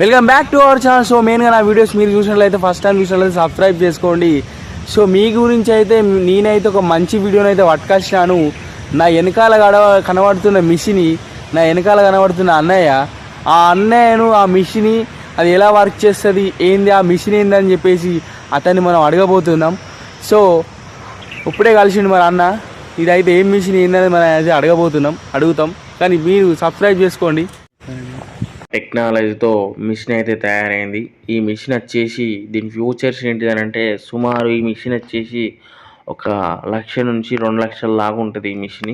Welcome back to our channel so మెయిన్గా నా videos మీరు చూసినట్లయితే ఫస్ట్ టైం చూసినట్లయితే సబ్స్క్రైబ్ చేసుకోండి. సో మీ గురించి అయితే నేనైతే ఒక మంచి వీడియోని అయితే పట్టుకొచ్చినాను. నా వెనకాల గడవ కనబడుతున్న మిషిని నా వెనకాల కనబడుతున్న అన్నయ్య ఆ అన్నయ్యను ఆ మిషిని అది ఎలా వర్క్ చేస్తుంది ఏంది ఆ మిషన్ ఏంది అని చెప్పేసి అతన్ని మనం అడగబోతున్నాం. సో ఇప్పుడే కలిసిండు మరి అన్న. ఇదైతే ఏం మిషన్ ఏందని మనం అయితే అడగబోతున్నాం అడుగుతాం. కానీ మీరు సబ్స్క్రైబ్ చేసుకోండి. టెక్నాలజీతో మిషన్ అయితే తయారైంది. ఈ మిషన్ వచ్చేసి దీని ఫ్యూచర్స్ ఏంటిది అని అంటే సుమారు ఈ మిషన్ వచ్చేసి ఒక లక్ష నుంచి రెండు లక్షల లాగా ఉంటుంది ఈ మిషన్.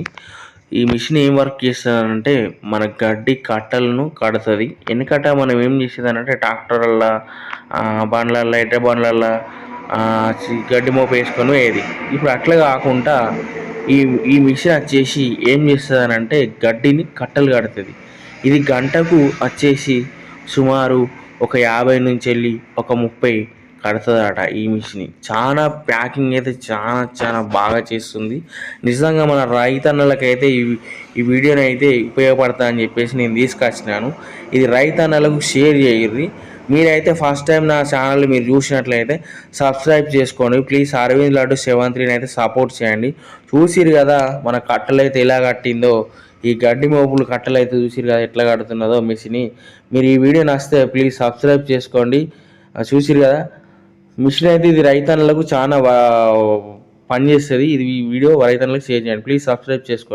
ఈ మిషన్ ఏం వర్క్ చేస్తుందంటే మన గడ్డి కట్టలను కడుతుంది. వెనకట మనం ఏం అంటే ట్రాక్టర్ల బండ్లల్లో ఎట్ట బండ్లల్లో గడ్డి మోపు వేసుకొని పోయేది. ఇప్పుడు అట్లా కాకుండా ఈ ఈ మిషన్ వచ్చేసి ఏం చేస్తుందనంటే గడ్డిని కట్టలు కడుతుంది. ఇది గంటకు వచ్చేసి సుమారు ఒక యాభై నుంచి వెళ్ళి ఒక ముప్పై కడుతుందట ఈ మిషన్. చాలా ప్యాకింగ్ అయితే చాలా చాలా బాగా చేస్తుంది. నిజంగా మన రైతన్నలకైతే ఈ ఈ వీడియోని అయితే ఉపయోగపడతా అని చెప్పేసి నేను తీసుకొచ్చినాను. ఇది రైతన్నలకు షేర్ చేయర్రి. మీరైతే ఫస్ట్ టైం నా ఛానల్ మీరు చూసినట్లయితే సబ్స్క్రైబ్ చేసుకోండి. ప్లీజ్ అరవింద్ లడ్డు సెవెన్ త్రీని అయితే సపోర్ట్ చేయండి. చూసిరు కదా మన కట్టలు అయితే ఎలా కట్టిందో. ఈ గడ్డి మోపులు కట్టలు అయితే చూసిరు కదా ఎట్లా కడుతున్నదో మిషన్. మీరు ఈ వీడియో నచ్చితే ప్లీజ్ సబ్స్క్రైబ్ చేసుకోండి. చూసిరు కదా మిషన్ అయితే ఇది రైతన్నలకు చాలా పనిచేస్తుంది. ఇది ఈ వీడియో రైతన్నలకు షేర్ చేయండి. ప్లీజ్ సబ్స్క్రైబ్ చేసుకోండి.